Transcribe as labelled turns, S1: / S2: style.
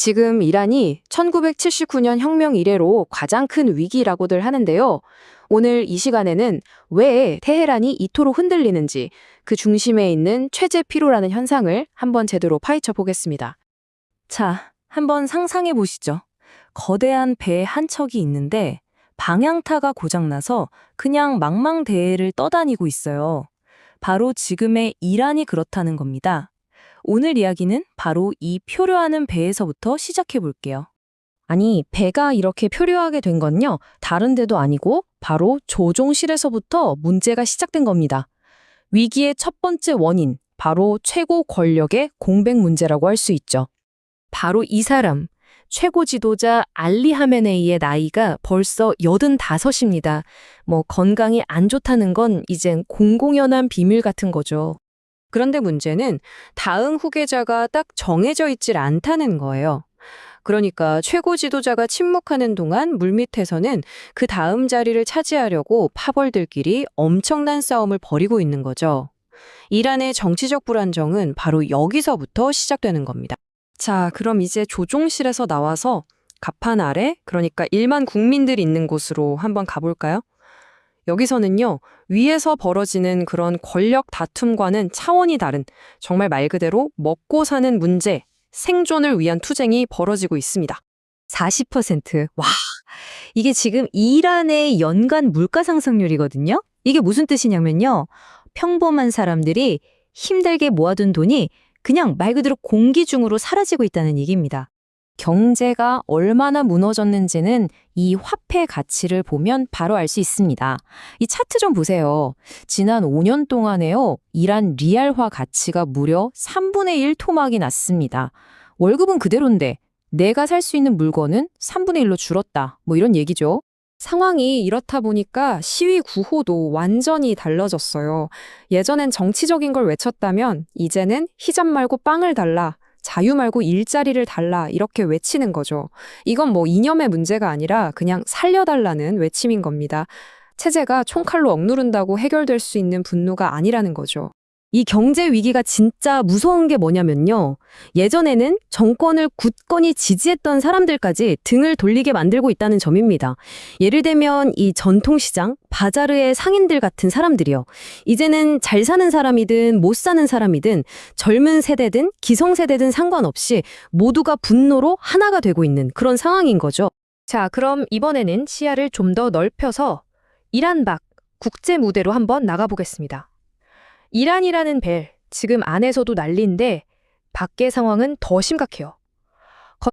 S1: 지금 이란이 1979년 혁명 이래로 가장 큰 위기라고들 하는데요. 오늘 이 시간에는 왜 테헤란이 이토록 흔들리는지 그 중심에 있는 최재 피로라는 현상을 한번 제대로 파헤쳐 보겠습니다.
S2: 자, 한번 상상해 보시죠. 거대한 배 한 척이 있는데 방향타가 고장나서 그냥 망망대해를 떠다니고 있어요. 바로 지금의 이란이 그렇다는 겁니다. 오늘 이야기는 바로 이 표류하는 배에서부터 시작해 볼게요.
S3: 아니, 배가 이렇게 표류하게 된 건요, 다른 데도 아니고 바로 조종실에서부터 문제가 시작된 겁니다. 위기의 첫 번째 원인, 바로 최고 권력의 공백 문제라고 할 수 있죠. 바로 이 사람, 최고 지도자 알리 하메네이의 나이가 벌써 85입니다. 뭐 건강이 안 좋다는 건 이젠 공공연한 비밀 같은 거죠.
S1: 그런데 문제는 다음 후계자가 딱 정해져 있질 않다는 거예요. 그러니까 최고 지도자가 침묵하는 동안 물밑에서는 그 다음 자리를 차지하려고 파벌들끼리 엄청난 싸움을 벌이고 있는 거죠. 이란의 정치적 불안정은 바로 여기서부터 시작되는 겁니다. 자, 그럼 이제 조종실에서 나와서 갑판 아래, 그러니까 일반 국민들이 있는 곳으로 한번 가볼까요? 여기서는요, 위에서 벌어지는 그런 권력 다툼과는 차원이 다른 정말 말 그대로 먹고 사는 문제, 생존을 위한 투쟁이 벌어지고 있습니다.
S2: 40%. 와, 이게 지금 이란의 연간 물가 상승률이거든요. 이게 무슨 뜻이냐면요. 평범한 사람들이 힘들게 모아둔 돈이 그냥 말 그대로 공기 중으로 사라지고 있다는 얘기입니다.
S3: 경제가 얼마나 무너졌는지는 이 화폐 가치를 보면 바로 알 수 있습니다. 이 차트 좀 보세요. 지난 5년 동안에요. 이란 리알화 가치가 무려 3분의 1 토막이 났습니다. 월급은 그대로인데 내가 살 수 있는 물건은 3분의 1로 줄었다. 뭐 이런 얘기죠.
S1: 상황이 이렇다 보니까 시위 구호도 완전히 달라졌어요. 예전엔 정치적인 걸 외쳤다면 이제는 히잡 말고 빵을 달라. 자유 말고 일자리를 달라 이렇게 외치는 거죠. 이건 뭐 이념의 문제가 아니라 그냥 살려달라는 외침인 겁니다. 체제가 총칼로 억누른다고 해결될 수 있는 분노가 아니라는 거죠.
S3: 이 경제 위기가 진짜 무서운 게 뭐냐면요. 예전에는 정권을 굳건히 지지했던 사람들까지 등을 돌리게 만들고 있다는 점입니다. 예를 들면 이 전통시장, 바자르의 상인들 같은 사람들이요. 이제는 잘 사는 사람이든 못 사는 사람이든 젊은 세대든 기성세대든 상관없이 모두가 분노로 하나가 되고 있는 그런 상황인 거죠.
S1: 자, 그럼 이번에는 시야를 좀 더 넓혀서 이란 밖 국제 무대로 한번 나가보겠습니다. 이란이라는 벨, 지금 안에서도 난리인데 밖의 상황은 더 심각해요.